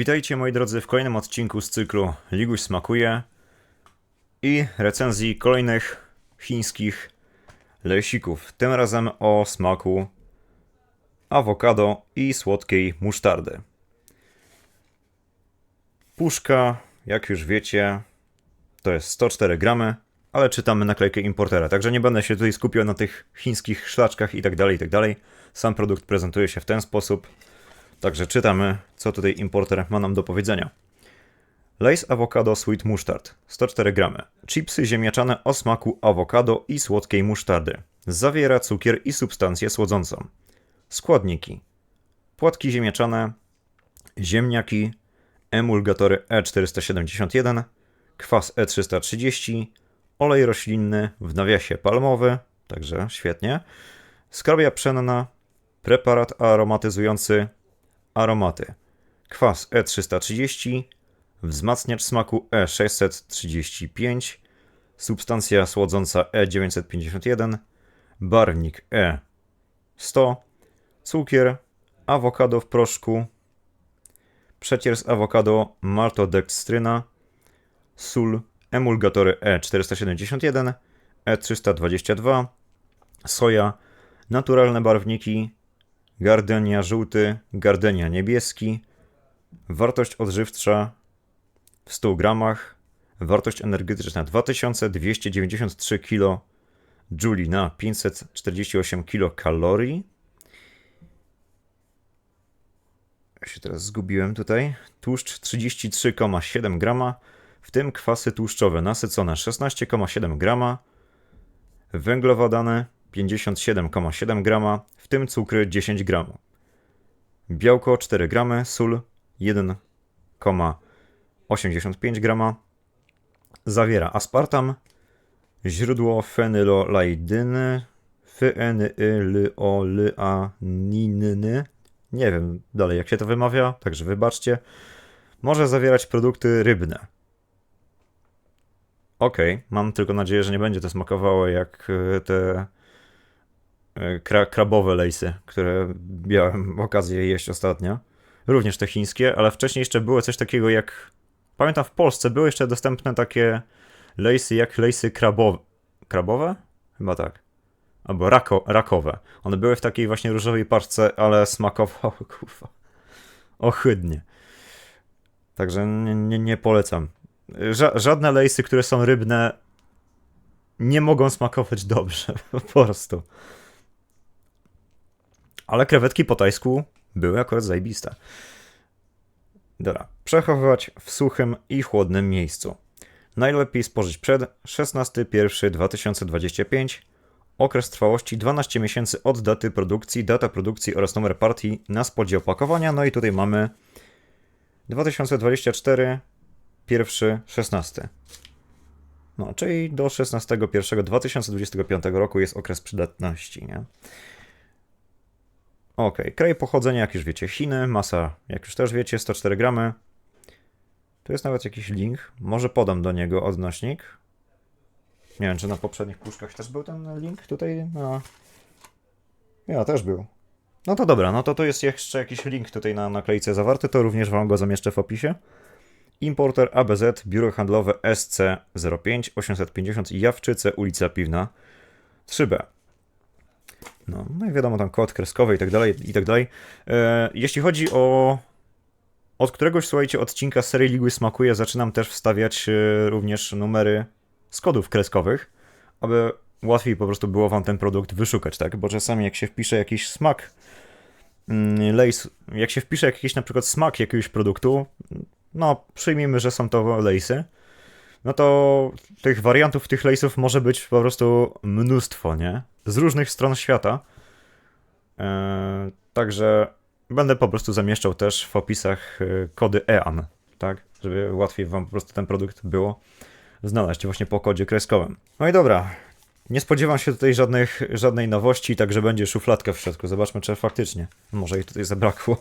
Witajcie moi drodzy w kolejnym odcinku z cyklu Liguś smakuje i recenzji kolejnych chińskich lejsików. Tym razem o smaku awokado i słodkiej musztardy. Puszka, jak już wiecie, to jest 104 gramy, ale czytamy naklejkę importera, także nie będę się tutaj skupiał na tych chińskich szlaczkach i tak dalej, i tak. Sam produkt prezentuje się w ten sposób. Także czytamy, co tutaj importer ma nam do powiedzenia. Lace Avocado Sweet Mustard 104 gramy. Chipsy ziemniaczane o smaku awokado i słodkiej musztardy. Zawiera cukier i substancję słodzącą. Składniki. Płatki ziemniaczane, ziemniaki, emulgatory E471, kwas E330, olej roślinny w nawiasie palmowy, także świetnie, skarbia pszenna, preparat aromatyzujący, aromaty, kwas E330, wzmacniacz smaku E635, substancja słodząca E951, barwnik E100, cukier, awokado w proszku, przecier z awokado, maltodekstryna, sól, emulgatory E471, E322, soja, naturalne barwniki, gardenia żółty, gardenia niebieski, wartość odżywcza w 100 gramach, wartość energetyczna 2293 kJ na 548 kilokalorii. Ja się teraz zgubiłem tutaj. Tłuszcz 33,7 grama, w tym kwasy tłuszczowe nasycone 16,7 grama, węglowodany 57,7 grama, w tym cukry 10 gramów. Białko 4 gramy, sól 1,85 grama. Zawiera aspartam, źródło fenylolaidyny, fenylolyaniny. Nie wiem dalej jak się to wymawia, także wybaczcie. Może zawierać produkty rybne. Okej, mam tylko nadzieję, że nie będzie to smakowało jak e, te kra krabowe lejsy, które miałem okazję jeść ostatnio. Również te chińskie, ale wcześniej jeszcze było coś takiego jak... Pamiętam w Polsce były jeszcze dostępne takie lejsy jak lejsy krabowe. Krabowe? Chyba tak. Albo rako, rakowe. One były w takiej właśnie różowej paczce, ale smakowały, kurwa, ohydnie. Także nie, nie, nie polecam. Ża żadne lejsy, które są rybne, nie mogą smakować dobrze, po prostu. Ale krewetki po tajsku były akurat zajebiste. Dobra, przechowywać w suchym i chłodnym miejscu. Najlepiej spożyć przed 16.01.2025. Okres trwałości 12 miesięcy od daty produkcji, data produkcji oraz numer partii na spodzie opakowania. No i tutaj mamy 2024 pierwszy 16. No, czyli do 16.01.2025 roku jest okres przydatności, nie? Ok, kraj pochodzenia, jak już wiecie, Chiny, masa, jak już też wiecie, 104 gramy. Tu jest nawet jakiś link, może podam do niego odnośnik. Nie wiem, czy na poprzednich puszkach też był ten link tutaj na... Ja, też był. No to dobra, no to tu jest jeszcze jakiś link tutaj na naklejce zawarty, to również wam go zamieszczę w opisie. Importer ABZ, biuro handlowe SC05 850 Jawczyce, ulica Piwna 3B. No, no i wiadomo, tam kod kreskowy i tak dalej, i tak dalej. E, jeśli chodzi o... Od któregoś, słuchajcie, odcinka serii Ligły Smakuje zaczynam też wstawiać e, również numery z kodów kreskowych, aby łatwiej po prostu było wam ten produkt wyszukać, tak? Bo czasami jak się wpisze jakiś smak, mm, lejs, jak się wpisze jakiś na przykład smak jakiegoś produktu, no przyjmijmy, że są to lejsy, no to tych wariantów tych lejsów może być po prostu mnóstwo, nie? Z różnych stron świata. Eee, także będę po prostu zamieszczał też w opisach e, kody EAN, tak? Żeby łatwiej wam po prostu ten produkt było znaleźć właśnie po kodzie kreskowym. No i dobra. Nie spodziewam się tutaj żadnych, żadnej nowości, także będzie szufladka w środku. Zobaczmy, czy faktycznie. Może jej tutaj zabrakło.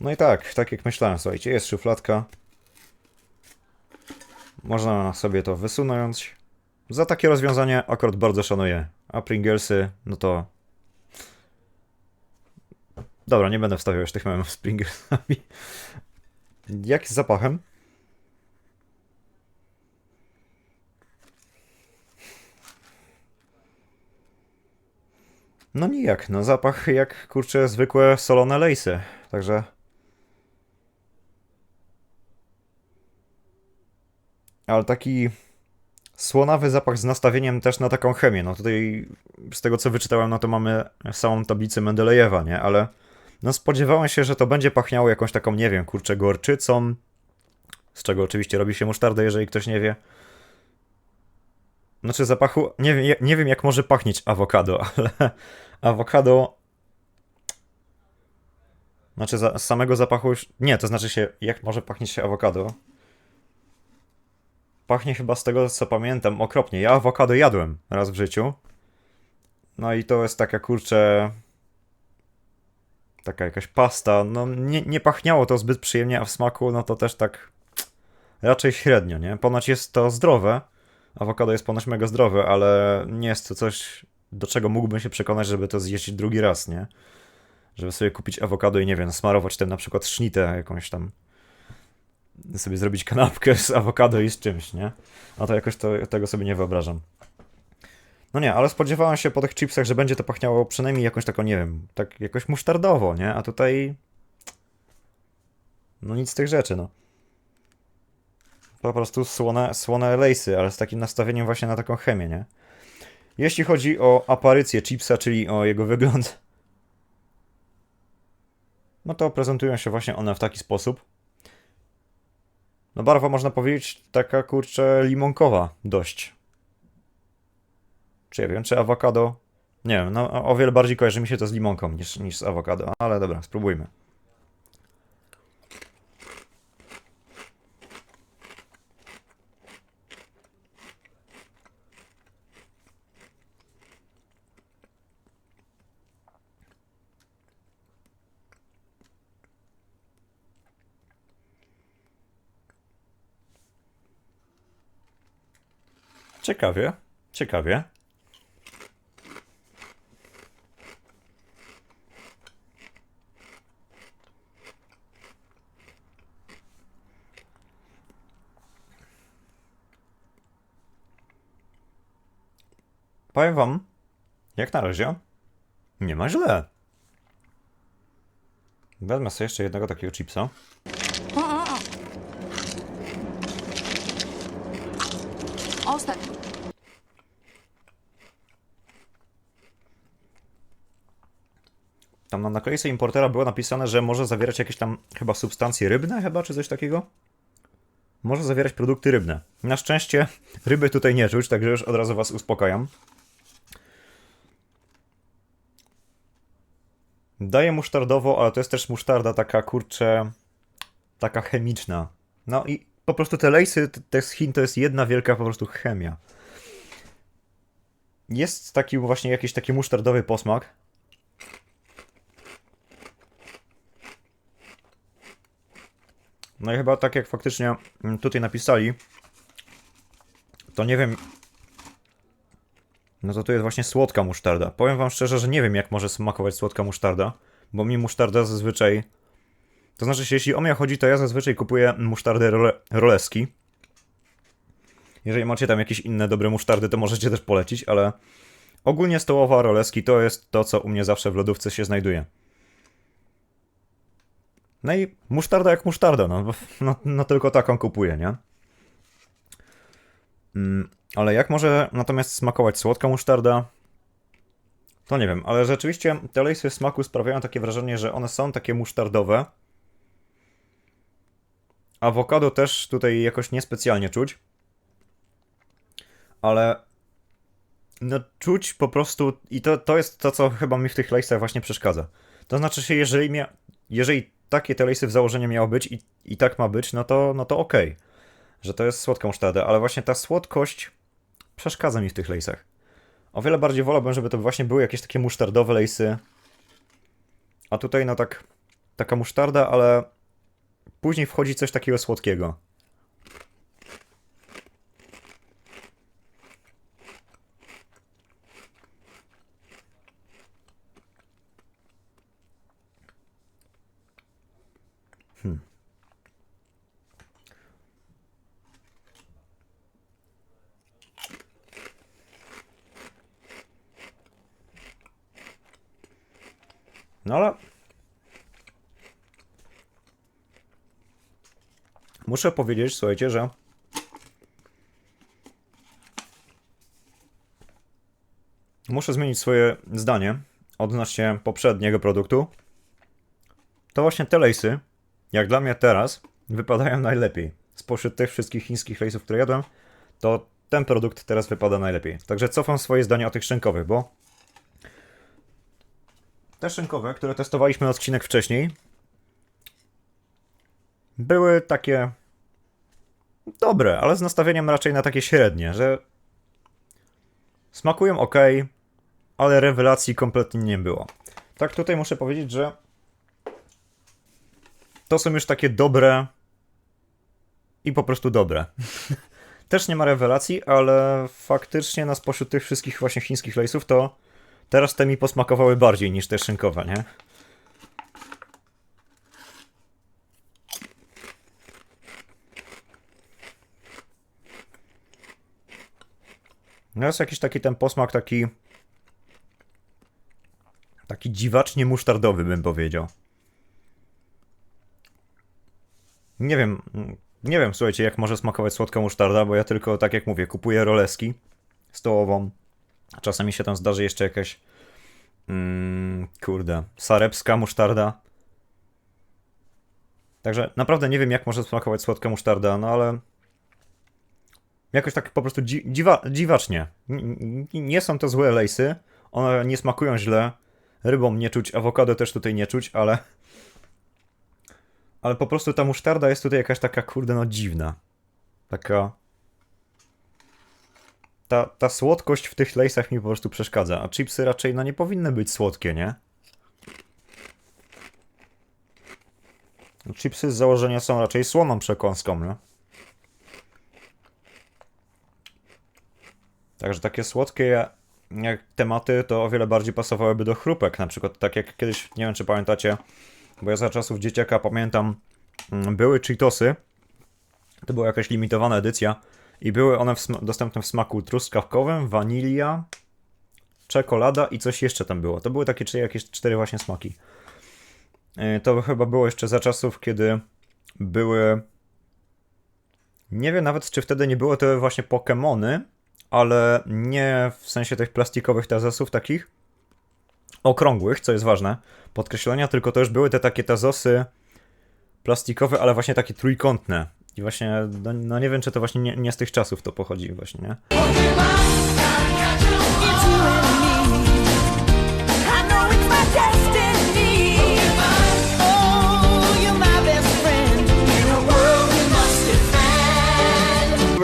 No i tak, tak jak myślałem, słuchajcie, jest szufladka. Można sobie to wysunąć. Za takie rozwiązanie akurat bardzo szanuję. A Pringlesy, no to... Dobra, nie będę wstawiał już tych memów z Pringlesami. Jak z zapachem? No nijak, no zapach jak kurczę zwykłe solone lejsy, także... Ale taki słonawy zapach z nastawieniem też na taką chemię. No tutaj z tego co wyczytałem, no to mamy samą tablicę Mendelejewa, nie? Ale no spodziewałem się, że to będzie pachniało jakąś taką, nie wiem, kurczę, gorczycą, z czego oczywiście robi się musztardę, jeżeli ktoś nie wie. Znaczy zapachu, nie wiem, nie wiem jak może pachnieć awokado, ale awokado... Znaczy za, z samego zapachu już... Nie, to znaczy się, jak może pachnieć się awokado? Pachnie chyba z tego, co pamiętam, okropnie. Ja awokado jadłem raz w życiu. No i to jest taka kurczę. Taka jakaś pasta. No nie, nie pachniało to zbyt przyjemnie, a w smaku no to też tak raczej średnio, nie? Ponoć jest to zdrowe. Awokado jest ponoć mega zdrowe, ale nie jest to coś, do czego mógłbym się przekonać, żeby to zjeść drugi raz, nie? Żeby sobie kupić awokado i nie wiem, smarować tym na przykład sznitę jakąś tam sobie zrobić kanapkę z awokado i z czymś, nie? A to jakoś to, tego sobie nie wyobrażam. No nie, ale spodziewałem się po tych chipsach, że będzie to pachniało przynajmniej jakąś taką, nie wiem, tak jakoś musztardowo, nie? A tutaj... No nic z tych rzeczy, no. Po prostu słone, słone lejsy, ale z takim nastawieniem właśnie na taką chemię, nie? Jeśli chodzi o aparycję chipsa, czyli o jego wygląd, no to prezentują się właśnie one w taki sposób. No barwa można powiedzieć taka kurczę limonkowa dość. Czy ja wiem, czy awokado? Nie wiem, no o wiele bardziej kojarzy mi się to z limonką niż, niż z awokado, ale dobra, spróbujmy. Ciekawie, ciekawie. Powiem wam, jak na razie, nie ma źle. Wezmę sobie jeszcze jednego takiego chipsa. Ostatni. Tam na naklejce importera było napisane, że może zawierać jakieś tam chyba substancje rybne, chyba, czy coś takiego? Może zawierać produkty rybne. Na szczęście ryby tutaj nie czuć, także już od razu was uspokajam. Daje musztardowo, ale to jest też musztarda taka, kurczę, taka chemiczna. No i po prostu te lejsy, te- z Chin to jest jedna wielka po prostu chemia. Jest taki właśnie jakiś taki musztardowy posmak. No i chyba tak jak faktycznie mm, tutaj napisali, to nie wiem. No to tu jest właśnie słodka musztarda. Powiem wam szczerze, że nie wiem jak może smakować słodka musztarda, bo mi musztarda zazwyczaj... To znaczy, jeśli o mnie chodzi, to ja zazwyczaj kupuję musztardę role... roleski. Jeżeli macie tam jakieś inne dobre musztardy, to możecie też polecić, ale ogólnie stołowa roleski to jest to, co u mnie zawsze w lodówce się znajduje. No i musztarda jak musztarda, no, no, no tylko taką kupuję, nie? Mm, ale jak może natomiast smakować słodka musztarda? To nie wiem, ale rzeczywiście te lejsy smaku sprawiają takie wrażenie, że one są takie musztardowe. Awokado też tutaj jakoś niespecjalnie czuć. Ale no czuć po prostu i to, to jest to, co chyba mi w tych lejsach właśnie przeszkadza. To znaczy się, jeżeli, mia... jeżeli takie te lejsy w założeniu miało być i, i tak ma być, no to, no to okej. Że to jest słodka musztarda, ale właśnie ta słodkość przeszkadza mi w tych lejsach. O wiele bardziej wolałbym, żeby to właśnie były jakieś takie musztardowe lejsy. A tutaj no tak, taka musztarda, ale później wchodzi coś takiego słodkiego. Hmm. No ale muszę powiedzieć, słuchajcie, że muszę zmienić swoje zdanie odnośnie poprzedniego produktu. To właśnie te lejsy, jak dla mnie teraz, wypadają najlepiej. Spośród tych wszystkich chińskich lejsów, które jadłem, to ten produkt teraz wypada najlepiej. Także cofam swoje zdanie o tych szynkowych, bo te szynkowe, które testowaliśmy odcinek wcześniej, były takie dobre, ale z nastawieniem raczej na takie średnie, że smakują ok, ale rewelacji kompletnie nie było. Tak tutaj muszę powiedzieć, że to są już takie dobre i po prostu dobre. Też nie ma rewelacji, ale faktycznie na spośród tych wszystkich właśnie chińskich lejsów to teraz te mi posmakowały bardziej niż te szynkowe, nie? Jest jakiś taki ten posmak taki taki dziwacznie musztardowy bym powiedział. Nie wiem, nie wiem, słuchajcie, jak może smakować słodka musztarda, bo ja tylko, tak jak mówię, kupuję roleski stołową. Czasami się tam zdarzy jeszcze jakaś, mm, kurde, sarepska musztarda. Także naprawdę nie wiem, jak może smakować słodka musztarda, no ale jakoś tak po prostu dzi dziwa dziwacznie. N- nie są to złe lejsy, one nie smakują źle, rybą nie czuć, awokado też tutaj nie czuć, ale ale po prostu ta musztarda jest tutaj jakaś taka, kurde, no dziwna. Taka... Ta, ta słodkość w tych lejsach mi po prostu przeszkadza, a chipsy raczej, no nie powinny być słodkie, nie? Chipsy z założenia są raczej słoną przekąską, nie? Także takie słodkie tematy to o wiele bardziej pasowałyby do chrupek, na przykład tak jak kiedyś, nie wiem czy pamiętacie, bo ja za czasów dzieciaka pamiętam, mm, były Cheetosy, to była jakaś limitowana edycja i były one w dostępne w smaku truskawkowym, wanilia, czekolada i coś jeszcze tam było. To były takie czy jakieś cztery właśnie smaki. Yy, To chyba było jeszcze za czasów, kiedy były... Nie wiem nawet, czy wtedy nie było to właśnie Pokémony, ale nie w sensie tych plastikowych tazosów takich okrągłych, co jest ważne, podkreślenia, tylko to już były te takie tazosy plastikowe, ale właśnie takie trójkątne. I właśnie, no, no nie wiem, czy to właśnie nie, nie z tych czasów to pochodzi właśnie, nie?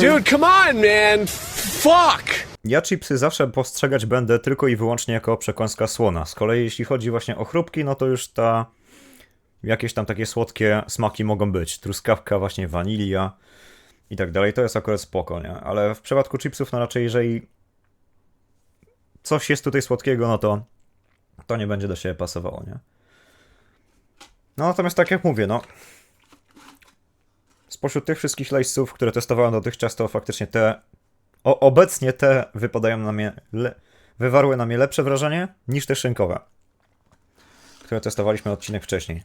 Dude, come on, man. Fuck. Ja chipsy zawsze postrzegać będę tylko i wyłącznie jako przekąska słona. Z kolei jeśli chodzi właśnie o chrupki, no to już ta... Jakieś tam takie słodkie smaki mogą być. Truskawka, właśnie wanilia i tak dalej. To jest akurat spoko, nie? Ale w przypadku chipsów, no raczej jeżeli coś jest tutaj słodkiego, no to to nie będzie do siebie pasowało, nie? No natomiast tak jak mówię, no spośród tych wszystkich lejsów, które testowałem dotychczas, to faktycznie te o, obecnie te wypadają na mnie, le, wywarły na mnie lepsze wrażenie niż te szynkowe, które testowaliśmy odcinek wcześniej.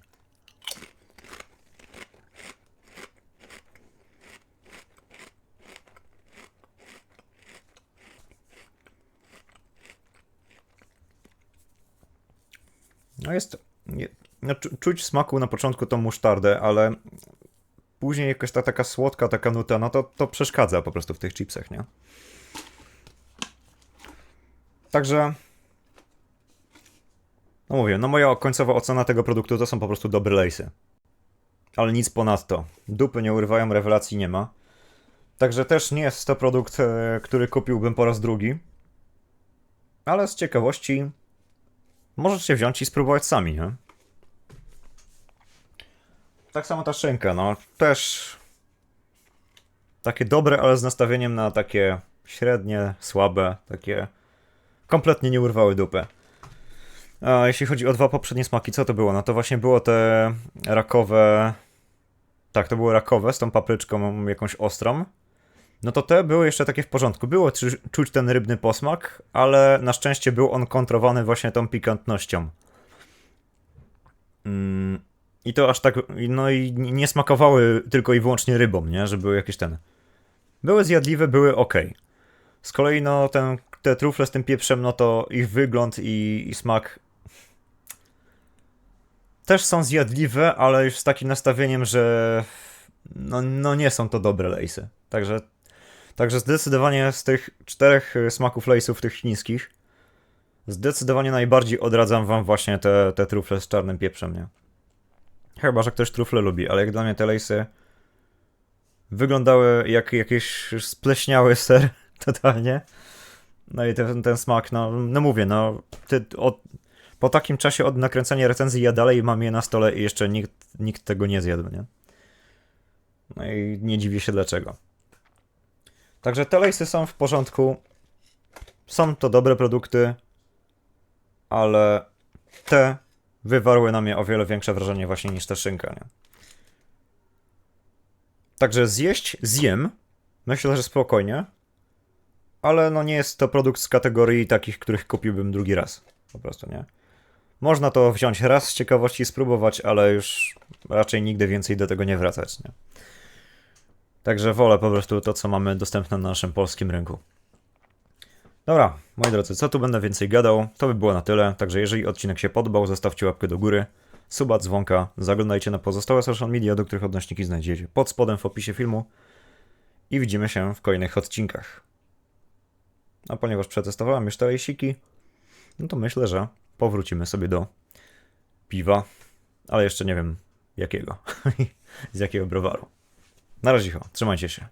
No jest, nie, no, czu- czuć w smaku na początku tą musztardę, ale później jakaś ta taka słodka, taka nuta, no to, to przeszkadza po prostu w tych chipsach, nie? Także. No mówię, no moja końcowa ocena tego produktu to są po prostu dobre lejsy. Ale nic ponadto. Dupy nie urywają, rewelacji nie ma. Także też nie jest to produkt, e, który kupiłbym po raz drugi. Ale z ciekawości możecie wziąć i spróbować sami, nie? Tak samo ta szynka, no też takie dobre, ale z nastawieniem na takie średnie, słabe, takie kompletnie nie urwały dupę. A jeśli chodzi o dwa poprzednie smaki, co to było? No to właśnie było te rakowe Tak, to były rakowe z tą papryczką jakąś ostrą. No to te były jeszcze takie w porządku. Było czu- czuć ten rybny posmak, ale na szczęście był on kontrowany właśnie tą pikantnością. Mm, I to aż tak. No i nie smakowały tylko i wyłącznie rybą, nie? Że były jakieś ten. Były zjadliwe, były ok. Z kolei, no, ten, te trufle z tym pieprzem, no to ich wygląd i, i smak też są zjadliwe, ale już z takim nastawieniem, że no, no nie są to dobre lejsy. Także, także zdecydowanie z tych czterech y, smaków lejsów, tych chińskich, zdecydowanie najbardziej odradzam wam właśnie te, te trufle z czarnym pieprzem, nie? Chyba, że ktoś trufle lubi, ale jak dla mnie te lejsy wyglądały jak jakiś spleśniały ser totalnie. No i ten, ten smak, no, no mówię, no ty, od, po takim czasie od nakręcenia recenzji ja dalej mam je na stole i jeszcze nikt, nikt tego nie zjadł, nie? No i nie dziwię się dlaczego. Także te lejsy są w porządku. Są to dobre produkty, ale te wywarły na mnie o wiele większe wrażenie właśnie niż ta szynka, nie? Także zjeść zjem. Myślę, że spokojnie. Ale no nie jest to produkt z kategorii takich, których kupiłbym drugi raz. Po prostu, nie? Można to wziąć raz z ciekawości i spróbować, ale już raczej nigdy więcej do tego nie wracać, nie? Także wolę po prostu to, co mamy dostępne na naszym polskim rynku. Dobra, moi drodzy, co tu będę więcej gadał, to by było na tyle. Także jeżeli odcinek się podobał, zostawcie łapkę do góry, suba, dzwonka, zaglądajcie na pozostałe social media, do których odnośniki znajdziecie pod spodem w opisie filmu i widzimy się w kolejnych odcinkach. A ponieważ przetestowałem już te lejsiki, no to myślę, że powrócimy sobie do piwa, ale jeszcze nie wiem jakiego, z jakiego browaru. Na razie, trzymajcie się.